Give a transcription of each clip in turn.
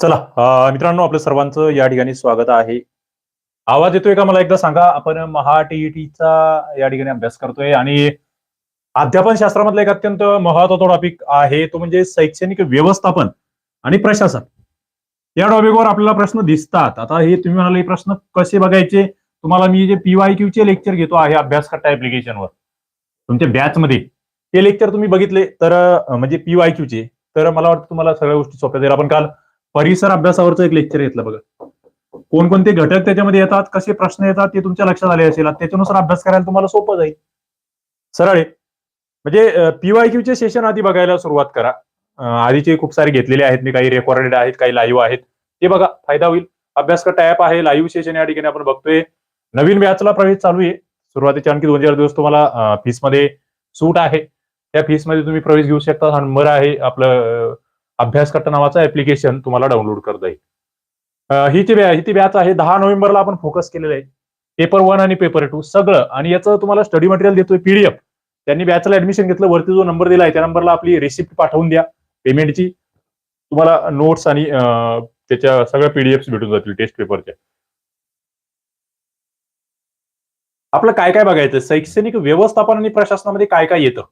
चला मित्रांनो आपलं सर्वांचं या ठिकाणी स्वागत आहे. आवाज येतोय का मला एकदा सांगा? आपण महा टीईटीचा या ठिकाणी अभ्यास करतोय आणि अध्यापन शास्त्रामधला एक अत्यंत महत्त्वाचा टॉपिक आहे तो म्हणजे शैक्षणिक व्यवस्थापन आणि प्रशासन. या टॉपिकवर आपल्याला प्रश्न दिसतात. आता हे तुम्ही म्हणाले हे प्रश्न कसे बघायचे? तुम्हाला मी जे पीवाय क्यू चे लेक्चर घेतो आहे अभ्यास करता ऍप्लिकेशनवर तुमच्या बॅच मध्ये. ते लेक्चर तुम्ही बघितले तर म्हणजे पीवाय क्यू चे. तर मला वाटतं तुम्हाला सगळ्या गोष्टी सोप्या जाईल. आपण काल परिसर अभ्यासावरचं एक लेक्चर घेतलं बघा. कोणकोणते घटक त्याच्यामध्ये येतात कसे प्रश्न येतात ते तुमच्या लक्षात आले असेल त्याच्यानुसार अभ्यास करायला तुम्हाला सोपं जाईल. सरळ आहे. म्हणजे पीवाय क्यूचे सेशन आधी बघायला सुरुवात करा. आधीचे खूप सारे घेतलेले आहेत मी काही रेकॉर्डेड आहेत काही लाईव्ह आहेत. ते बघा फायदा होईल. अभ्यास करता ऍप आहे लाईव्ह सेशन या ठिकाणी आपण बघतोय. नवीन बॅचला प्रवेश चालू आहे. सुरुवातीचे आणखी दोन चार दिवस तुम्हाला फीसमध्ये सूट आहे. त्या फीसमध्ये तुम्ही प्रवेश घेऊ शकता नंबर आहे आपलं अभ्यासकर्ता अभ्यास करता नावाचं ऍप्लिकेशन तुम्हाला डाउनलोड करता येईल. ही ती बॅच ही ती बॅच आहे दहा नोव्हेंबरला आपण फोकस केलेलं आहे. पेपर वन आणि पेपर टू सगळं आणि याचं तुम्हाला स्टडी मटेरियल देतोय पीडीएफ त्यांनी बॅचला ऍडमिशन घेतलं वरती जो नंबर दिला आहे त्या नंबरला आपली रिसिप्ट पाठवून द्या पेमेंटची तुम्हाला नोट्स आणि त्याच्या सगळ्या पीडीएफ भेटून जातील टेस्ट पेपरच्या आपलं काय काय बघायचं? शैक्षणिक व्यवस्थापन आणि प्रशासनामध्ये काय काय येतं?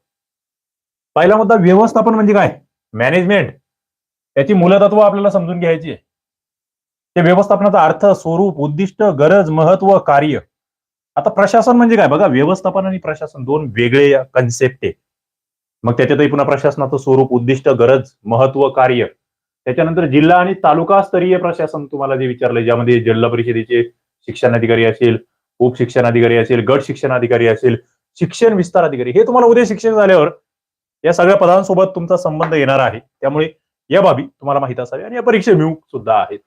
पहिला मुद्दा व्यवस्थापन म्हणजे काय? मॅनेजमेंट याची मूलतत्व आपल्याला समजून घ्यायची आहे. ते व्यवस्थापनाचा अर्थ स्वरूप उद्दिष्ट गरज महत्त्व कार्य. आता प्रशासन म्हणजे काय? बघा व्यवस्थापन आणि प्रशासन दोन वेगळे कन्सेप्ट आहे. मग त्याच्यातही पुन्हा प्रशासनाचं स्वरूप उद्दिष्ट गरज महत्त्व कार्य. त्याच्यानंतर जिल्हा आणि तालुका स्तरीय प्रशासन तुम्हाला जे विचारलंय ज्यामध्ये जिल्हा परिषदेचे शिक्षण अधिकारी असेल उप शिक्षण अधिकारी असेल गट शिक्षण अधिकारी असेल शिक्षण विस्तार अधिकारी हे तुम्हाला उद्या शिक्षण झाल्यावर या सगळ्या पदांसोबत तुमचा संबंध येणार आहे. त्यामुळे या बाबी तुम्हाला माहीत असावी आणि या परीक्षा मिळू सुद्धा आहेत.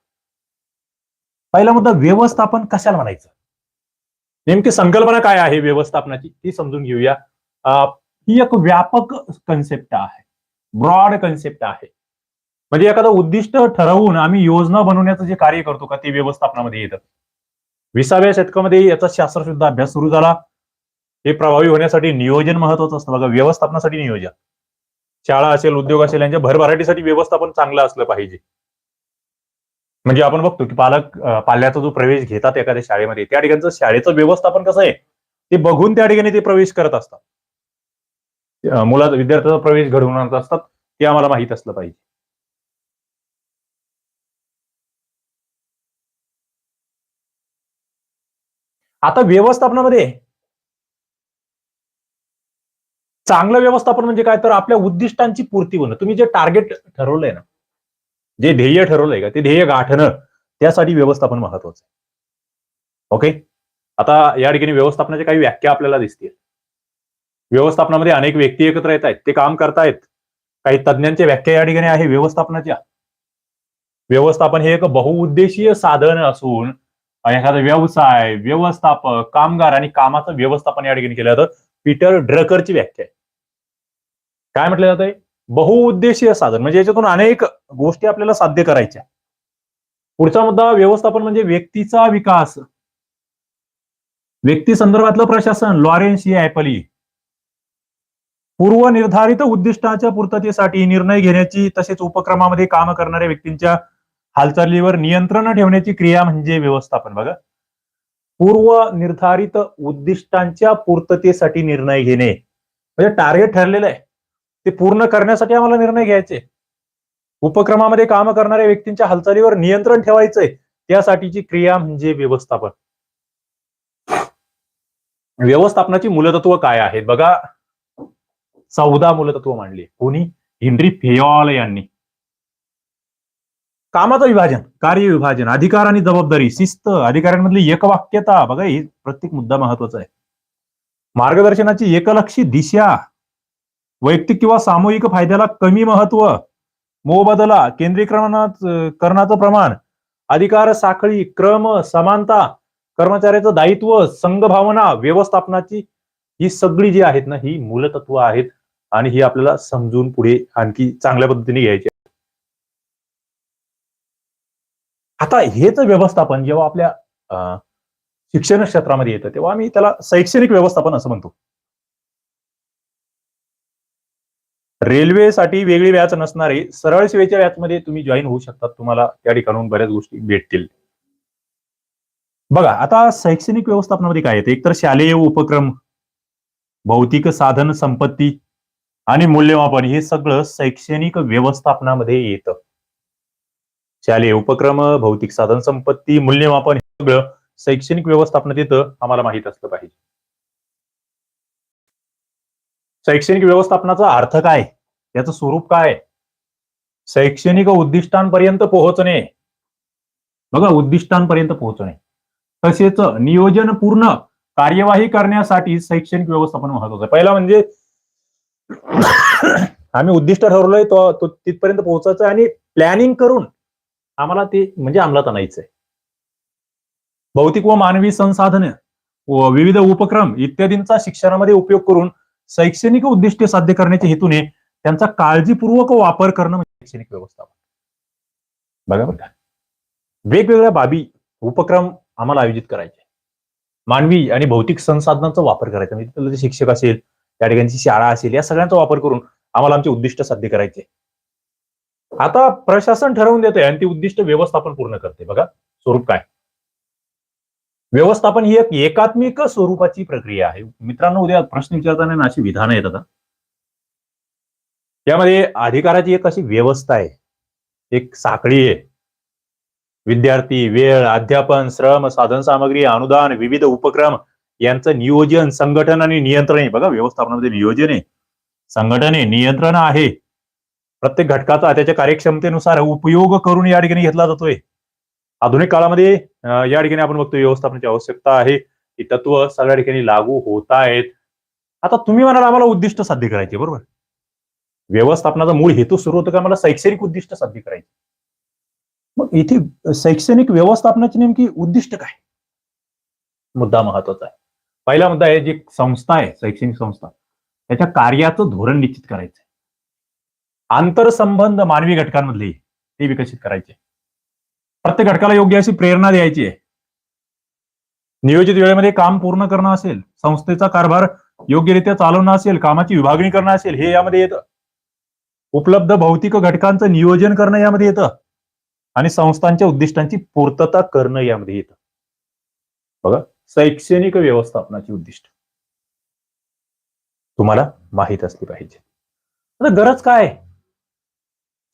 पहिला मुद्दा व्यवस्थापन कशाला म्हणायचं? नेमकी संकल्पना काय आहे व्यवस्थापनाची? ती समजून घेऊया. ही एक व्यापक कन्सेप्ट आहे. ब्रॉड कन्सेप्ट आहे. म्हणजे एखादं उद्दिष्ट ठरवून आम्ही योजना बनवण्याचं जे कार्य करतो का ते व्यवस्थापनामध्ये येतं. विसाव्या शतकामध्ये याचा शास्त्रशुद्ध अभ्यास सुरू झाला. हे प्रभावी होण्यासाठी नियोजन महत्वाचं असतं. बघा व्यवस्थापनासाठी नियोजन. शाळा असेल उद्योग असेल यांच्या भरभराटीसाठी व्यवस्थापन चांगलं असलं पाहिजे. म्हणजे आपण बघतो की पालक पाल्याचा जो प्रवेश घेतात एखाद्या शाळेमध्ये त्या ठिकाणचं शाळेचं व्यवस्थापन कसं आहे? ते बघून त्या ठिकाणी ते प्रवेश करत असतात. मुलाचा विद्यार्थ्याचा प्रवेश घडवून आणत असतात ते आम्हाला माहीत असलं पाहिजे. आता व्यवस्थापनामध्ये चांगलं व्यवस्थापन म्हणजे काय? तर आपल्या उद्दिष्टांची पूर्ती होणं. तुम्ही जे टार्गेट ठरवलंय ना जे ध्येय ठरवलंय का? ते ध्येय गाठणं त्यासाठी व्यवस्थापन महत्वाचं आहे. ओके आता या ठिकाणी व्यवस्थापनाच्या काही व्याख्या आपल्याला दिसतील. व्यवस्थापनामध्ये अनेक व्यक्ती एकत्र येत आहेत. ते काम करतायत. काही तज्ञांच्या व्याख्या या ठिकाणी आहे व्यवस्थापनाच्या. व्यवस्थापन हे एक बहुउद्देशीय साधन असून एखादा व्यवसाय व्यवस्थापक कामगार आणि कामाचं व्यवस्थापन या ठिकाणी केलं जातं. पीटर ड्रकरची व्याख्या आहे. काय म्हटलं जातंय? बहुउद्देशीय साधन. म्हणजे याच्यातून अनेक गोष्टी आपल्याला साध्य करायच्या. पुढचा मुद्दा व्यवस्थापन म्हणजे व्यक्तीचा विकास. व्यक्ती संदर्भातलं प्रशासन लॉरेन्स ही ऍपली पूर्व निर्धारित उद्दिष्टाच्या पूर्ततेसाठी निर्णय घेण्याची तसेच उपक्रमामध्ये काम करणाऱ्या व्यक्तींच्या हालचालीवर नियंत्रण ठेवण्याची क्रिया म्हणजे व्यवस्थापन. बघा. पूर्व निर्धारित उद्दिष्टांच्या पूर्ततेसाठी निर्णय घेणे. म्हणजे टार्गेट ठरलेलं आहे. ते पूर्ण करण्यासाठी आम्हाला निर्णय घ्यायचे. उपक्रमामध्ये काम करणाऱ्या व्यक्तींच्या हालचालीवर नियंत्रण ठेवायचंय त्यासाठीची क्रिया म्हणजे व्यवस्थापन. व्यवस्थापनाची मूलतत्व काय आहेत बघा चौदा मूलतत्व मांडली. कोणी? हेनरी फेयॉल यांनी. कामाचं विभाजन कार्य विभाजन अधिकार आणि जबाबदारी शिस्त अधिकाऱ्यांमधली एकवाक्यता. बघा हे प्रत्येक मुद्दा महत्त्वाचा आहे. मार्गदर्शनाची एकलक्षी दिशा. वैयक्तिक किंवा सामूहिक फायद्याला कमी महत्त्व मोबदला केंद्रीकरणात करणाचं प्रमाण अधिकार साखळी क्रम समानता कर्मचाऱ्याचं दायित्व संघभावना व्यवस्थापनाची ही सगळी जी आहेत ना ही मूलतत्व आहेत आणि ही आपल्याला समजून पुढे आणखी चांगल्या पद्धतीने घ्यायची आता हेच व्यवस्थापन जेव्हा आपल्या शिक्षण क्षेत्रामध्ये येतं तेव्हा आम्ही त्याला शैक्षणिक व्यवस्थापन असं म्हणतो. रेल्वेसाठी वेगळी व्याच नसणारे सरळ सेवेच्या व्याचमध्ये तुम्ही जॉईन होऊ शकतात. तुम्हाला त्या ठिकाणून बऱ्याच गोष्टी भेटतील. बघा आता शैक्षणिक व्यवस्थापनामध्ये काय येते? एकतर शालेय उपक्रम भौतिक साधन संपत्ती आणि मूल्यमापन हे सगळं शैक्षणिक व्यवस्थापनामध्ये येतं. शालेय उपक्रम भौतिक साधन संपत्ती मूल्यमापन हे सगळं शैक्षणिक व्यवस्थापनात येतं. आम्हाला माहीत असलं पाहिजे. शैक्षणिक व्यवस्थापनाचा अर्थ काय? याचं स्वरूप काय? शैक्षणिक उद्दिष्टांपर्यंत पोहोचणे. बघा उद्दिष्टांपर्यंत पोहोचणे. तसेच नियोजन पूर्ण कार्यवाही करण्यासाठी शैक्षणिक व्यवस्थापन महत्वाचं पहिला म्हणजे आम्ही उद्दिष्ट ठरवलंय तो तो तिथपर्यंत पोहोचायचं आणि प्लॅनिंग करून आम्हाला ते म्हणजे अंमलात आणायचंय. भौतिक व मानवी संसाधने व विविध उपक्रम इत्यादींचा शिक्षणामध्ये उपयोग करून शैक्षणिक उद्दिष्टे साध्य करण्याच्या हेतूने त्यांचा काळजीपूर्वक वापर करणं म्हणजे शैक्षणिक व्यवस्थापन. बघा बरं का. वेगवेगळ्या बाबी उपक्रम आम्हाला आयोजित करायचे. मानवी आणि भौतिक संसाधनांचा वापर करायचा. म्हणजे तिथलं शिक्षक असेल त्या ठिकाणची शाळा असेल या सगळ्यांचा वापर करून आम्हाला आमचे उद्दिष्ट साध्य करायचे. आता प्रशासन ठरवून देते आणि ती उद्दिष्ट व्यवस्थापन पूर्ण करते. बघा स्वरूप काय? व्यवस्थापन ही एक एकात्मिक स्वरूपाची प्रक्रिया आहे. मित्रांनो उद्या प्रश्न विचारताना अशी विधानं येतात त्यामध्ये अधिकाराची एक अशी व्यवस्था आहे. एक साखळी आहे. विद्यार्थी वेळ अध्यापन श्रम साधन सामग्री अनुदान विविध उपक्रम यांचं नियोजन संघटन आणि नियंत्रण आहे. बघा व्यवस्थापनामध्ये नियोजन आहे. संघटन आहे नियंत्रण आहे. प्रत्येक घटकाचा त्याच्या कार्यक्षमतेनुसार उपयोग करून या ठिकाणी घेतला जातोय. आधुनिक काळामध्ये या ठिकाणी आपण बघतो व्यवस्थापनाची आवश्यकता आहे. ही तत्व सगळ्या ठिकाणी लागू होत आहेत. आता तुम्ही म्हणाल आम्हाला उद्दिष्ट साध्य करायचे बरोबर? व्यवस्थापनाचा मूळ हेतू सुरू होतो का? मला शैक्षणिक उद्दिष्ट साध्य करायचे. मग इथे शैक्षणिक व्यवस्थापनाची नेमकी उद्दिष्ट काय? मुद्दा महत्त्वाचा आहे. पहिला मुद्दा आहे जी संस्था आहे शैक्षणिक संस्था त्याच्या कार्याचं धोरण निश्चित करायचं आंतरसंबंध मानवी घटकांमधले ते विकसित करायचे. प्रत्येक घटकाला योग्य अशी प्रेरणा द्यायची आहे. नियोजित वेळेमध्ये काम पूर्ण करणं असेल संस्थेचा कारभार योग्यरित्या चालवणं असेल कामाची विभागणी करणं असेल हे यामध्ये येतं. उपलब्ध भौतिक घटकांचं नियोजन करणं यामध्ये येतं. आणि संस्थांच्या उद्दिष्टांची पूर्तता करणं यामध्ये येतं. बघा शैक्षणिक व्यवस्थापनाची उद्दिष्ट. तुम्हाला माहीत असली पाहिजे. आता गरज काय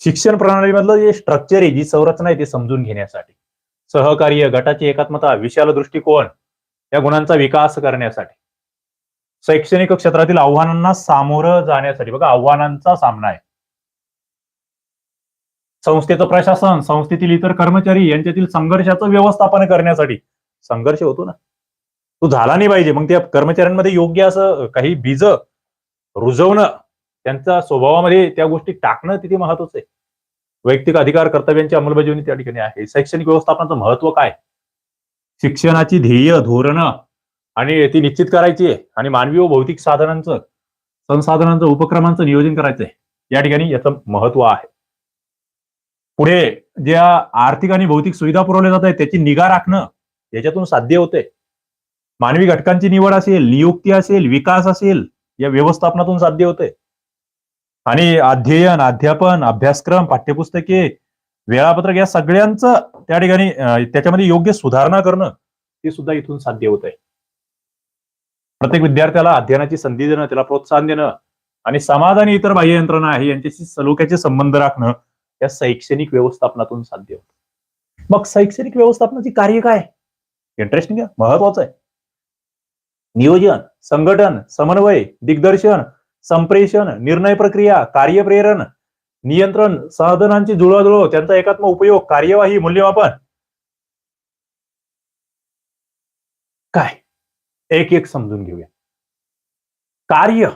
शिक्षण प्रणालीमधलं जे स्ट्रक्चर आहे जी संरचना आहे ती समजून घेण्यासाठी. सहकार्य गटाची एकात्मता विशाल दृष्टिकोन या गुणांचा विकास करण्यासाठी. शैक्षणिक क्षेत्रातील आव्हानांना सामोरं जाण्यासाठी. बघा आव्हानांचा सामना आहे. संस्थेचं प्रशासन संस्थेतील इतर कर्मचारी यांच्यातील संघर्षाचं व्यवस्थापन करण्यासाठी. संघर्ष होतो ना. तो झाला नाही पाहिजे. मग त्या कर्मचाऱ्यांमध्ये योग्य असं काही बीज रुजवणं त्यांच्या स्वभावामध्ये त्या गोष्टी टाकणं तिथे महत्वाचं आहे. वैयक्तिक अधिकार कर्तव्यांची अंमलबजावणी त्या ठिकाणी आहे. शैक्षणिक व्यवस्थापनाचं महत्त्व काय? शिक्षणाची ध्येय धोरणं आणि ती निश्चित करायची आहे. आणि मानवी व भौतिक साधनांचं संसाधनांचं उपक्रमांचं नियोजन करायचं आहे. या ठिकाणी याचं महत्त्व आहे. पुढे ज्या आर्थिक आणि भौतिक सुविधा पुरवल्या जात आहेत त्याची निगा राखणं याच्यातून साध्य होते मानवी घटकांची निवड असेल नियुक्ती असेल विकास असेल या व्यवस्थापनातून साध्य होते आणि अध्ययन अध्यापन अभ्यासक्रम पाठ्यपुस्तके वेळापत्रक या सगळ्यांचं त्या ठिकाणी त्याच्यामध्ये योग्य सुधारणा करणं ते सुद्धा इथून साध्य होत आहे प्रत्येक विद्यार्थ्याला अध्ययनाची संधी देणं त्याला प्रोत्साहन देणं आणि समाज आणि इतर बाह्य यंत्रणा आहे यांच्याशी सलोख्याचे संबंध राखणं या शैक्षणिक व्यवस्थापनातून साध्य होत. मग शैक्षणिक व्यवस्थापनाची कार्य काय? इंटरेस्टिंग आहे महत्वाचं आहे. नियोजन संघटन समन्वय दिग्दर्शन संप्रेषण निर्णय प्रक्रिया कार्यप्रेरण नियंत्रण साधनांची जुळवाजुळव त्यांचा एकात्म उपयोग कार्यवाही मूल्यमापन. काय? एक एक समजून घेऊया. कार्य.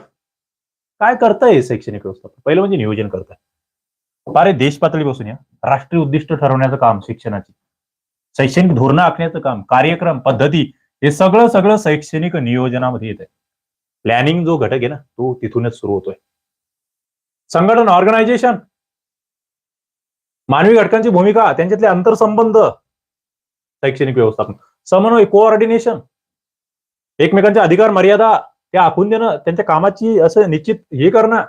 काय करताय शैक्षणिक व्यवस्थापन? पहिलं म्हणजे नियोजन करताय. अरे देश पातळीपासून या. राष्ट्रीय उद्दिष्ट ठरवण्याचं काम शिक्षणाची. शैक्षणिक धोरणं आखण्याचं काम कार्यक्रम पद्धती हे सगळं सगळं शैक्षणिक नियोजनामध्ये येत आहे प्लॅनिंग जो घटक आहे ना तो तिथूनच सुरू होतोय. संघटन ऑर्गनायझेशन मानवी घटकांची भूमिका त्यांच्यातले आंतरसंबंध शैक्षणिक व्यवस्थापन समन्वय कोऑर्डिनेशन एकमेकांचे अधिकार मर्यादा त्या आखून देणं त्यांच्या कामाची असं निश्चित हे करणं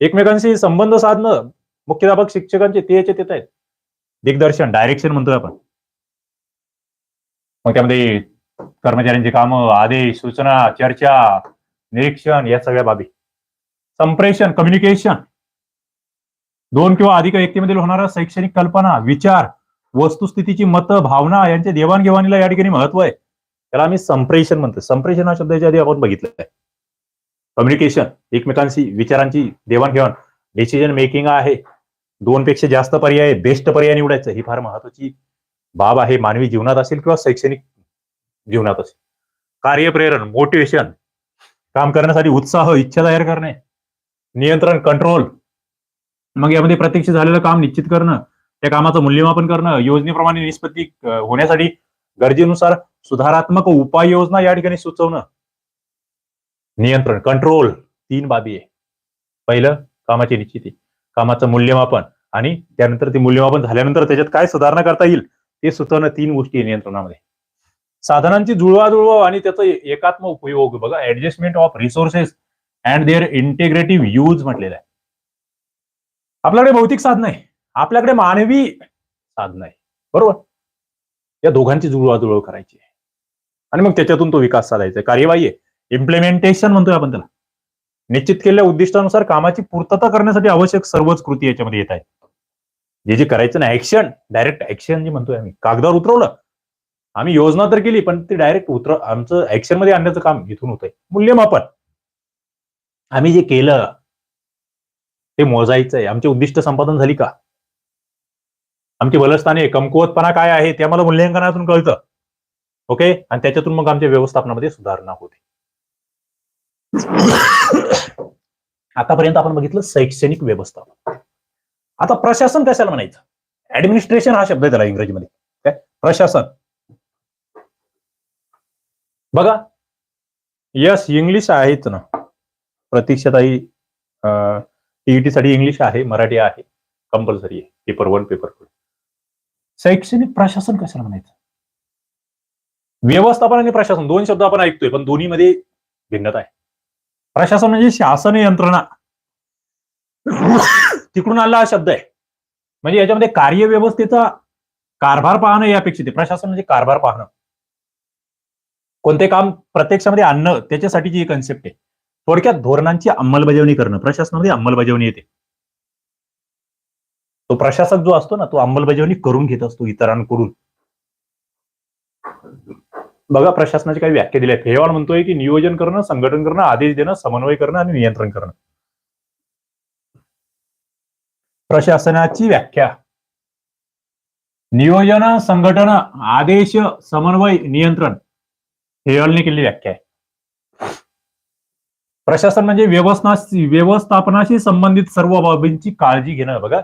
एकमेकांशी संबंध साधणं मुख्याध्यापक शिक्षकांचे ते याचे येत आहेत. दिग्दर्शन डायरेक्शन म्हणतोय आपण. मग त्यामध्ये कर्मचाऱ्यांची कामं आदेश सूचना चर्चा निरीक्षण या सगळ्या बाबी. संप्रेषण कम्युनिकेशन दोन किंवा अधिक व्यक्तीमधील होणारा शैक्षणिक कल्पना विचार वस्तुस्थितीची मतं भावना यांच्या देवाणघेवाणीला या ठिकाणी महत्त्व आहे. त्याला आम्ही संप्रेषण म्हणतो. संप्रेषण हा शब्दाच्या आधी आपण बघितलं आहे कम्युनिकेशन एकमेकांशी विचारांची देवाणघेवाण. डिसिजन मेकिंग आहे. दोन पेक्षा जास्त पर्याय बेस्ट पर्याय निवडायचं. ही फार महत्वाची बाब आहे. मानवी जीवनात असेल किंवा शैक्षणिक जीवनात असेल. कार्यप्रेरण मोटिवेशन काम करण्यासाठी उत्साह इच्छा तयार करणे नियंत्रण कंट्रोल मग यामध्ये प्रत्यक्ष झालेलं काम निश्चित करणं त्या कामाचं मूल्यमापन करणं योजनेप्रमाणे निष्पत्ती होण्यासाठी गरजेनुसार सुधारात्मक उपाययोजना या ठिकाणी सुचवणं. नियंत्रण कंट्रोल तीन बाबी आहे. पहिलं कामाची निश्चिती. कामाचं मूल्यमापन आणि त्यानंतर ते मूल्यमापन झाल्यानंतर त्याच्यात काय सुधारणा करता येईल ते सुचवणं तीन गोष्टी नियंत्रणामध्ये. साधनांची जुळवाजुळव आणि त्याचा एकात्म उपयोग. बघा adjustment of resources and their integrative use म्हटलेला आहे. आपल्याकडे भौतिक साधन आहे. आपल्याकडे मानवी साधन आहे. बरोबर? या दोघांची जुळवाजुळव करायची आहे. आणि मग त्याच्यातून तो विकास साधायचा आहे. कार्यवाही आहे. इम्प्लिमेंटेशन म्हणतोय आपण त्याला. निश्चित केलेल्या उद्दिष्टानुसार कामाची पूर्तता करण्यासाठी आवश्यक सर्वच कृती याच्यामध्ये येत आहेत. जे जे करायचं ना ऍक्शन डायरेक्ट ऍक्शन जे म्हणतोय आम्ही. कागदावर उतरवलं आम्ही योजना तर केली पण ते डायरेक्ट उतर आमचं ऍक्शनमध्ये आणण्याचं काम इथून होतंय. मूल्यमापन. आम्ही जे केलं ते मोजायचं आहे आमचे उद्दिष्ट संपादन झाली का? आमची बलस्थाने कमकुवतपणा काय आहे ते आम्हाला मूल्यांकनातून कळतं. ओके आणि त्याच्यातून मग आमच्या व्यवस्थापनामध्ये सुधारणा होते. आतापर्यंत आपण बघितलं शैक्षणिक व्यवस्थापन. आता प्रशासन कशाला म्हणायचं? ऍडमिनिस्ट्रेशन हा शब्द आहे त्याला इंग्रजीमध्ये. काय प्रशासन. बघा यस इंग्लिश आहेत ना. प्रतीक्षाताई टीईटी साठी इंग्लिश आहे मराठी आहे. कंपल्सरी आहे. पेपर वन पेपर टू शैक्षणिक प्रशासन कशाला म्हणायचं? व्यवस्थापन आणि प्रशासन. दोन शब्द आपण ऐकतोय पण दोन्हीमध्ये भिन्नता आहे. प्रशासन म्हणजे शासन यंत्रणा. तिकडून आला हा शब्द आहे. म्हणजे याच्यामध्ये कार्यव्यवस्थेचा कारभार पाहणं हे अपेक्षित आहे. प्रशासन म्हणजे कारभार पाहणं. कोणते काम प्रत्यक्षामध्ये आणणं त्याच्यासाठीची जी कन्सेप्ट आहे थोडक्यात धोरणांची अंमलबजावणी करणं प्रशासनामध्ये अंमलबजावणी येते. तो प्रशासक जो असतो ना तो अंमलबजावणी करून घेत असतो इतरांकडून. बघा प्रशासनाची काही व्याख्या दिल्या आहेत हेवाळ म्हणतोय की नियोजन करणं संघटन करणं आदेश देणं समन्वय करणं आणि नियंत्रण करणं. प्रशासनाची व्याख्या. नियोजन संघटन आदेश समन्वय नियंत्रण. हेवाळने केलेली व्याख्या आहे. प्रशासन म्हणजे व्यवस्था व्यवस्थापनाशी संबंधित सर्व बाबींची काळजी घेणं. बघा.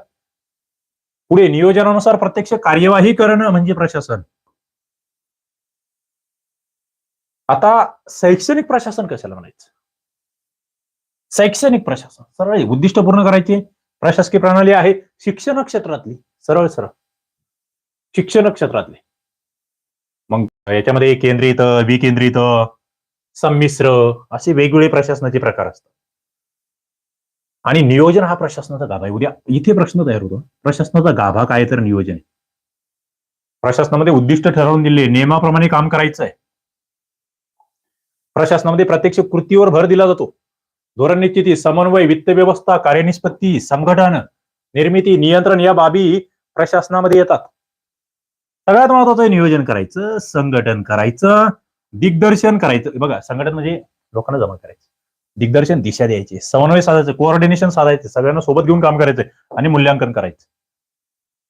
पुढे नियोजनानुसार प्रत्यक्ष कार्यवाही करणं म्हणजे प्रशासन. आता शैक्षणिक प्रशासन कशाला म्हणायचं? शैक्षणिक प्रशासन. सरळ उद्दिष्ट पूर्ण करायचे. प्रशासकीय प्रणाली आहे. शिक्षण क्षेत्रातली. सरळ सरळ. शिक्षण क्षेत्रातली. याच्यामध्ये केंद्रित विकेंद्रित संमिश्र असे वेगवेगळे प्रशासनाचे प्रकार असतात. आणि नियोजन हा प्रशासनाचा गाभा आहे. उद्या इथे प्रश्न तयार होतो. प्रशासनाचा गाभा काय तर नियोजन आहे. प्रशासनामध्ये उद्दिष्ट ठरवून दिले नियमाप्रमाणे काम करायचं आहे. प्रशासनामध्ये प्रत्यक्ष कृतीवर भर दिला जातो. धोरण निश्चिती समन्वय वित्त व्यवस्था कार्यनिष्पत्ती संघटन निर्मिती नियंत्रण या बाबी प्रशासनामध्ये येतात. सगळ्यात महत्वाचं नियोजन करायचं संघटन करायचं दिग्दर्शन करायचं. बघा संघटन म्हणजे लोकांना जमा करायचं. दिग्दर्शन दिशा द्यायची. समन्वय साधायचं कोऑर्डिनेशन साधायचं. सगळ्यांना सोबत घेऊन काम करायचं आणि मूल्यांकन करायचं.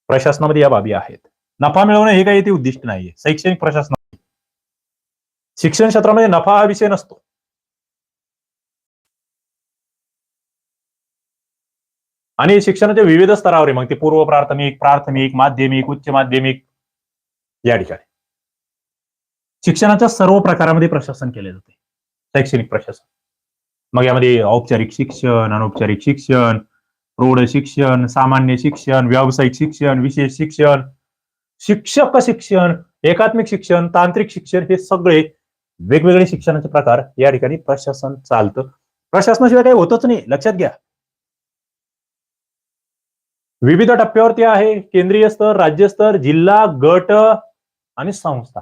प्रशासनामध्ये या बाबी आहेत. नफा मिळवणं हे काही ते उद्दिष्ट नाहीये. शैक्षणिक प्रशासन शिक्षण क्षेत्रामध्ये नफा हा विषय नसतो. आणि शिक्षणाच्या विविध स्तरावर आहे. मग ते पूर्व प्राथमिक प्राथमिक माध्यमिक उच्च माध्यमिक या ठिकाणी. शिक्षणाच्या सर्व प्रकारामध्ये प्रशासन केले जाते. शैक्षणिक प्रशासन. मग यामध्ये औपचारिक शिक्षण अनौपचारिक शिक्षण प्रौढ शिक्षण सामान्य शिक्षण व्यावसायिक शिक्षण विशेष शिक्षण शिक्षक शिक्षण एकात्मिक शिक्षण तांत्रिक शिक्षण हे सगळे वेगवेगळे शिक्षणाचे प्रकार या ठिकाणी प्रशासन चालतं. प्रशासनाशिवाय काही होतच नाही. लक्षात घ्या. विविध टप्प्यावरती आहे. केंद्रीय स्तर राज्य स्तर जिल्हा गट आणि संस्था.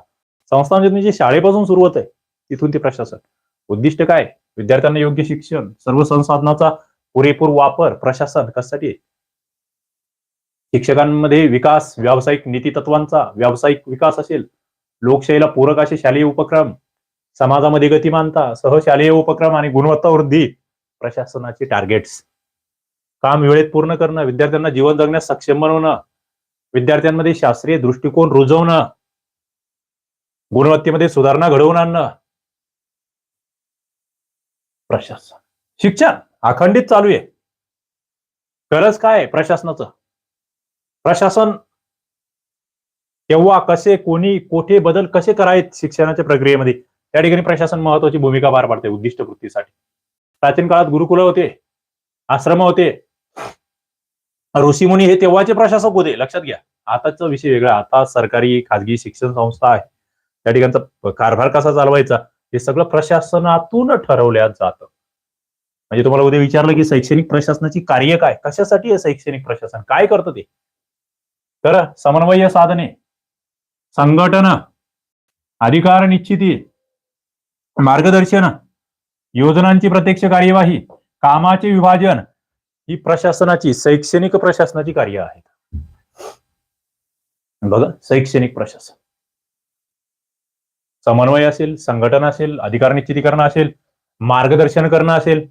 संस्था म्हणजे तुमची शाळेपासून सुरू होत आहे तिथून ते प्रशासन. उद्दिष्ट काय? विद्यार्थ्यांना योग्य शिक्षण सर्व संसाधनाचा पुरेपूर वापर प्रशासन कशासाठी? शिक्षकांमध्ये विकास व्यावसायिक नीतितत्वांचा व्यावसायिक विकास असेल लोकशाहीला पूरक असे शालेय उपक्रम समाजामध्ये गतिमानता सहशालेय उपक्रम आणि गुणवत्ता वृद्धी प्रशासनाचे टार्गेट्स काम वेळेत पूर्ण करणं विद्यार्थ्यांना जीवन जगण्यास सक्षम बनवणं विद्यार्थ्यांमध्ये शास्त्रीय दृष्टिकोन रुजवणं गुणवत्तेमध्ये सुधारणा घडवून आणणं. प्रशासन. शिक्षण अखंडित चालू आहे. गरज काय प्रशासनाचं? प्रशासन केव्हा कसे कोणी कोठे बदल कसे करायत शिक्षणाच्या प्रक्रियेमध्ये? त्या ठिकाणी प्रशासन महत्वाची भूमिका पार पाडते उद्दिष्ट वृत्तीसाठी. प्राचीन काळात गुरुकुल होते आश्रम होते. ऋषीमुनी हे तेव्हाचे प्रशासक होते लक्षात घ्या. आताचा विषय वेगळा आता सरकारी खाजगी शिक्षण संस्था आहे. त्या ठिकाणचा कारभार कसा चालवायचा? हे सगळं प्रशासनातून ठरवल्या जातं. म्हणजे तुम्हाला उद्या विचारलं की शैक्षणिक प्रशासनाची कार्य काय? कशासाठी आहे शैक्षणिक प्रशासन? काय करतं ते? तर समन्वय साधने संघटन अधिकार निश्चिती मार्गदर्शन योजनांची प्रत्यक्ष कार्यवाही कामाचे विभाजन ही प्रशासनाची शैक्षणिक प्रशासनाची कार्य आहेत. बघा शैक्षणिक प्रशासन. समन्वय असेल संघटन असेल अधिकार निश्चिती करणं असेल मार्गदर्शन करणं असेल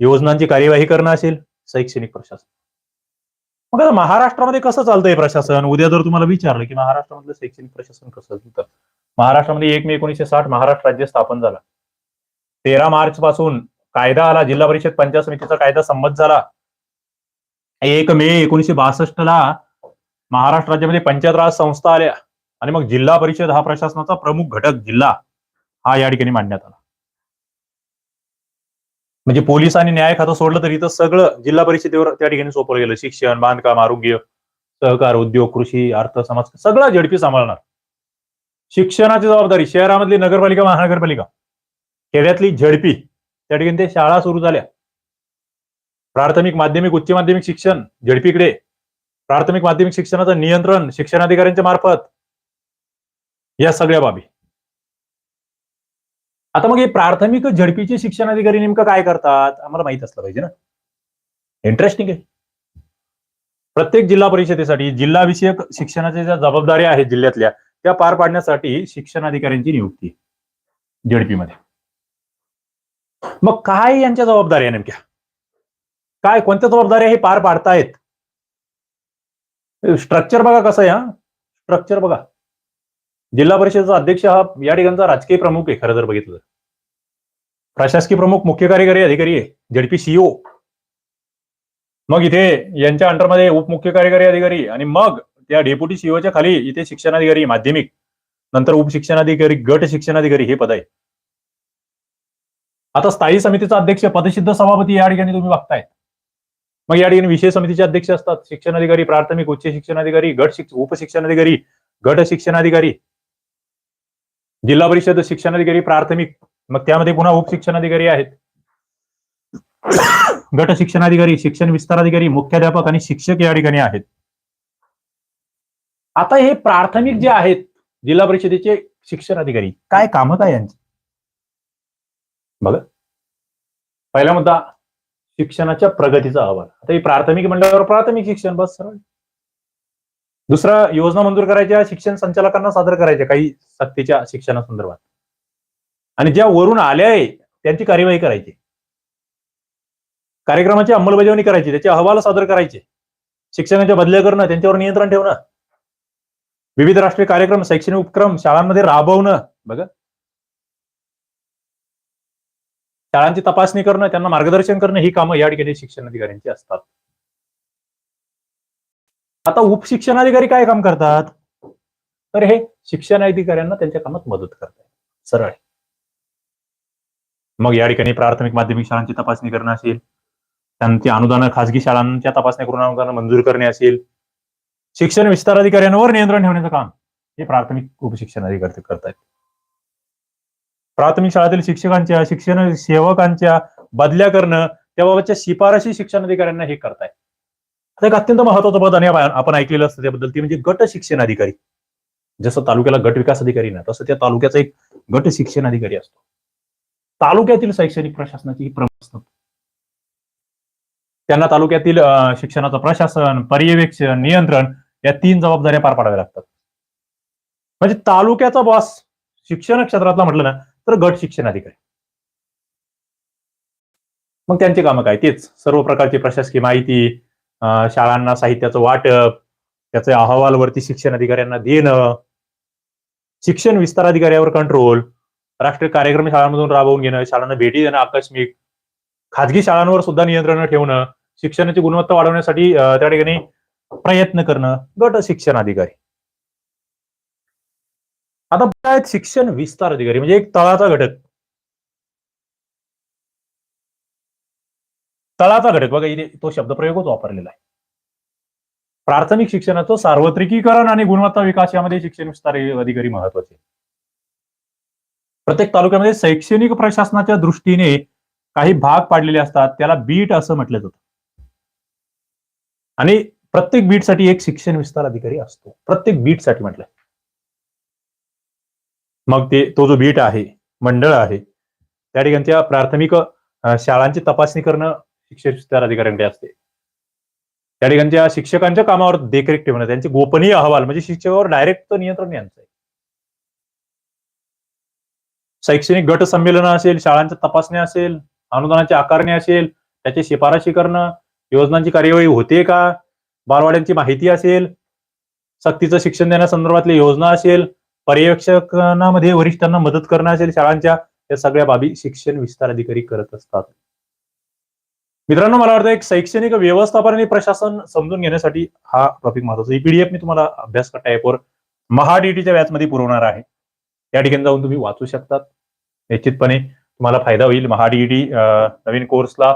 योजनांची कार्यवाही करणं असेल शैक्षणिक प्रशासन. मग आता महाराष्ट्रामध्ये कसं चालतंय प्रशासन? उद्या जर तुम्हाला विचारलं की महाराष्ट्रामधलं शैक्षणिक प्रशासन कसं चालतं महाराष्ट्रामध्ये एक मे एकोणीसशे साठ महाराष्ट्र राज्य स्थापन झाला. तेरा मार्च पासून कायदा आला जिल्हा परिषद पंचायत समितीचा कायदा संमत झाला. एक मे एकोणीसशे बासष्ट ला महाराष्ट्र राज्यामध्ये पंचायत राज संस्था आल्या. आणि मग जिल्हा परिषद हा प्रशासनाचा प्रमुख घटक जिल्हा हा या ठिकाणी मांडण्यात आला. म्हणजे पोलीस आणि न्याय खातं सोडलं तर इथं सगळं जिल्हा परिषदेवर त्या ठिकाणी सोपवलं गेलं. शिक्षण बांधकाम आरोग्य सहकार उद्योग कृषी अर्थ समाज सगळं झडपी सांभाळणार. शिक्षणाची जबाबदारी शहरामधली नगरपालिका महानगरपालिका. खेड्यातली झडपी त्या ठिकाणी ते शाळा सुरू झाल्या. प्राथमिक माध्यमिक उच्च माध्यमिक शिक्षण झडपीकडे. प्राथमिक माध्यमिक शिक्षणाचं नियंत्रण शिक्षणाधिकाऱ्यांच्या मार्फत. या सगळ्या बाबी. आता मग हे प्राथमिक झडपीचे शिक्षण अधिकारी नेमकं काय करतात? आम्हाला माहीत असलं पाहिजे ना. इंटरेस्टिंग आहे. प्रत्येक जिल्हा परिषदेसाठी जिल्हा विषयक शिक्षणाच्या ज्या जबाबदाऱ्या आहेत जिल्ह्यातल्या त्या पार पाडण्यासाठी शिक्षण अधिकाऱ्यांची नियुक्ती झडपीमध्ये. मग काय यांच्या जबाबदाऱ्या नेमक्या? काय कोणत्या जबाबदाऱ्या हे पार पाडतायत? स्ट्रक्चर बघा कसं आहे हा. स्ट्रक्चर बघा. जिल्हा परिषदेचा अध्यक्ष हा या ठिकाणचा राजकीय प्रमुख आहे खरं जर बघितलं तर. प्रशासकीय प्रमुख मुख्य कार्यकारी अधिकारी आहे झेडपी सीओ मग इथे यांच्या अंडरमध्ये उपमुख्य कार्यकारी अधिकारी आणि मग त्या डेप्युटी सीओच्या खाली इथे शिक्षणाधिकारी माध्यमिक नंतर उपशिक्षणाधिकारी गट शिक्षणाधिकारी हे पद आहे. आता स्थायी समितीचा अध्यक्ष पदसिद्ध सभापती या ठिकाणी तुम्ही बघताय. मग या ठिकाणी विषय समितीचे अध्यक्ष असतात शिक्षणाधिकारी प्राथमिक उच्च शिक्षणाधिकारी गट शिक्ष उपशिक्षणाधिकारी गट शिक्षणाधिकारी. जिल्हा परिषद शिक्षणाधिकारी प्राथमिक मग त्यामध्ये पुन्हा उपशिक्षणाधिकारी आहेत. गट शिक्षणाधिकारी शिक्षण विस्तार अधिकारी मुख्याध्यापक आणि शिक्षक या ठिकाणी आहेत. आता हे प्राथमिक जे आहेत जिल्हा परिषदेचे शिक्षण अधिकारी काय कामत काय यांची? बघा. पहिला मुद्दा शिक्षणाच्या प्रगतीचा अहवाल. आता हे प्राथमिक म्हणल्यावर प्राथमिक शिक्षण बस सरळ. दुसरा योजना मंजूर करायच्या शिक्षण संचालकांना सादर करायच्या काही सक्तीच्या शिक्षणासंदर्भात. आणि ज्या वरून आल्या आहे त्यांची कार्यवाही करायची. कार्यक्रमाची अंमलबजावणी करायची त्याचे अहवाल सादर करायचे. शिक्षकांच्या बदल्या करणं त्यांच्यावर नियंत्रण ठेवणं. विविध राष्ट्रीय कार्यक्रम शैक्षणिक उपक्रम शाळांमध्ये राबवणं बघा. शाळांची तपासणी करणं त्यांना मार्गदर्शन करणं ही कामं या ठिकाणी शिक्षण अधिकाऱ्यांची असतात. आता उपशिक्षणाधिकारी काय काम करतात? तर हे शिक्षण अधिकाऱ्यांना त्यांच्या कामात मदत करतात सरळ. आहे. मग या ठिकाणी प्राथमिक माध्यमिक शाळांची तपासणी करणं असेल त्यांची अनुदान खासगी शाळांच्या तपासण्या करून अनुदान मंजूर करणे असेल. शिक्षण विस्तार अधिकाऱ्यांवर नियंत्रण ठेवण्याचं काम हे प्राथमिक उपशिक्षण अधिकारी करतायत. प्राथमिक शाळेतील शिक्षकांच्या शिक्षण सेवकांच्या बदल्या करणं त्याबाबतच्या शिफारशी शिक्षण अधिकाऱ्यांना हे करतायत. आता एक अत्यंत महत्वाचं पद आणि आपण आपण ऐकलेलं असतं त्याबद्दल ती म्हणजे गट शिक्षण अधिकारी. जसं तालुक्याला गट विकास अधिकारी ना तसं त्या तालुक्याचा एक गट शिक्षण अधिकारी असतो. तालुक्यातील शैक्षणिक प्रशासनाची ही प्रमुख त्यांना तालुक्यातील शिक्षणाचं प्रशासन पर्यवेक्षण नियंत्रण या तीन जबाबदाऱ्या पार पाडाव्या लागतात. म्हणजे तालुक्याचा बॉस शिक्षण क्षेत्रातला म्हटलं ना तर गट शिक्षण अधिकारी. मग त्यांची कामं काय? तेच सर्व प्रकारची प्रशासकीय माहिती शाळांना साहित्याचं वाटप त्याचे अहवालवरती शिक्षण अधिकाऱ्यांना देणं शिक्षण विस्तार अधिकाऱ्यावर कंट्रोल राष्ट्रीय कार्यक्रम शाळांमधून राबवून घेणं शाळांना भेटी देणं आकस्मिक खाजगी शाळांवर सुद्धा नियंत्रण ठेवणं शिक्षणाची गुणवत्ता वाढवण्यासाठी त्या ठिकाणी प्रयत्न करणं गट शिक्षण अधिकारी. आता काय आहेत शिक्षण विस्तार अधिकारी म्हणजे एक तळाचा घटक. तळाचा घटक बघा इथे तो शब्दप्रयोगच वापरलेला आहे. प्राथमिक शिक्षणाचं सार्वत्रिकीकरण आणि गुणवत्ता विकास यामध्ये शिक्षण विस्तार अधिकारी महत्त्वाचे प्रत्येक तालुक्यामध्ये शैक्षणिक प्रशासनाच्या दृष्टीने काही भाग पाडलेले असतात त्याला बीट असं म्हटलं जातं. आणि प्रत्येक बीटसाठी एक शिक्षण विस्तार अधिकारी असतो. प्रत्येक बीटसाठी म्हटलंय मग ते तो जो बीट आहे मंडळ आहे त्या ठिकाणच्या प्राथमिक शाळांची तपासणी करणं शिक्षण विस्तार अधिकाऱ्यांकडे असते. त्या ठिकाणच्या शिक्षकांच्या कामावर देखरेख ठेवणं त्यांचे गोपनीय अहवाल म्हणजे शिक्षकावर डायरेक्ट नियंत्रण यांचं आहे. शैक्षणिक गट संमेलन असेल शाळांच्या तपासण्या असेल अनुदानाची आकारणी असेल त्याची शिफारशी करणं योजनांची कार्यवाही होते का बालवाड्यांची माहिती असेल सक्तीचं शिक्षण देण्यासंदर्भातली योजना असेल पर्यवेक्षणामध्ये वरिष्ठांना मदत करणं असेल शाळांच्या या सगळ्या बाबी शिक्षण विस्तार अधिकारी करत असतात. मित्रांनो मला वाटतं एक शैक्षणिक व्यवस्थापन आणि प्रशासन समजून घेण्यासाठी हा टॉपिक महत्त्वाचा ही पीडीएफ मी तुम्हाला अभ्यास ॲपवर महाडीटीच्या व्याजमध्ये पुरवणार आहे. या ठिकाणी जाऊन तुम्ही वाचू शकतात. निश्चितपणे तुम्हाला फायदा होईल. महाडीईटी नवीन कोर्सला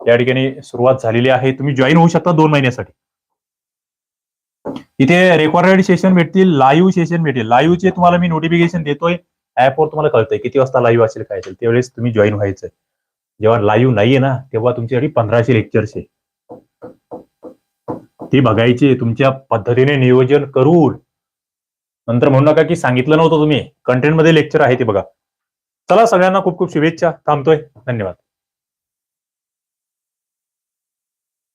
या ठिकाणी सुरुवात झालेली आहे. तुम्ही जॉईन होऊ शकता दोन महिन्यासाठी. इथे रेकॉर्डेड सेशन भेटतील लाईव्ह सेशन भेटेल लाईव्हचे तुम्हाला मी नोटिफिकेशन देतोय. ऍपवर तुम्हाला कळतंय किती वाजता लाईव्ह असेल काय असेल त्यावेळेस तुम्ही जॉईन व्हायचंय. जेव्हा लाईव्ह नाहीये ना तेव्हा तुमच्यासाठी पंधराशे लेक्चर्स आहे. ती बघायची तुमच्या पद्धतीने नियोजन करून. नंतर म्हणू नका की सांगितलं नव्हतं तुम्ही. कंटेंटमध्ये लेक्चर आहे ते बघा. चला सगळ्यांना खूप खूप शुभेच्छा. थांबतोय. धन्यवाद.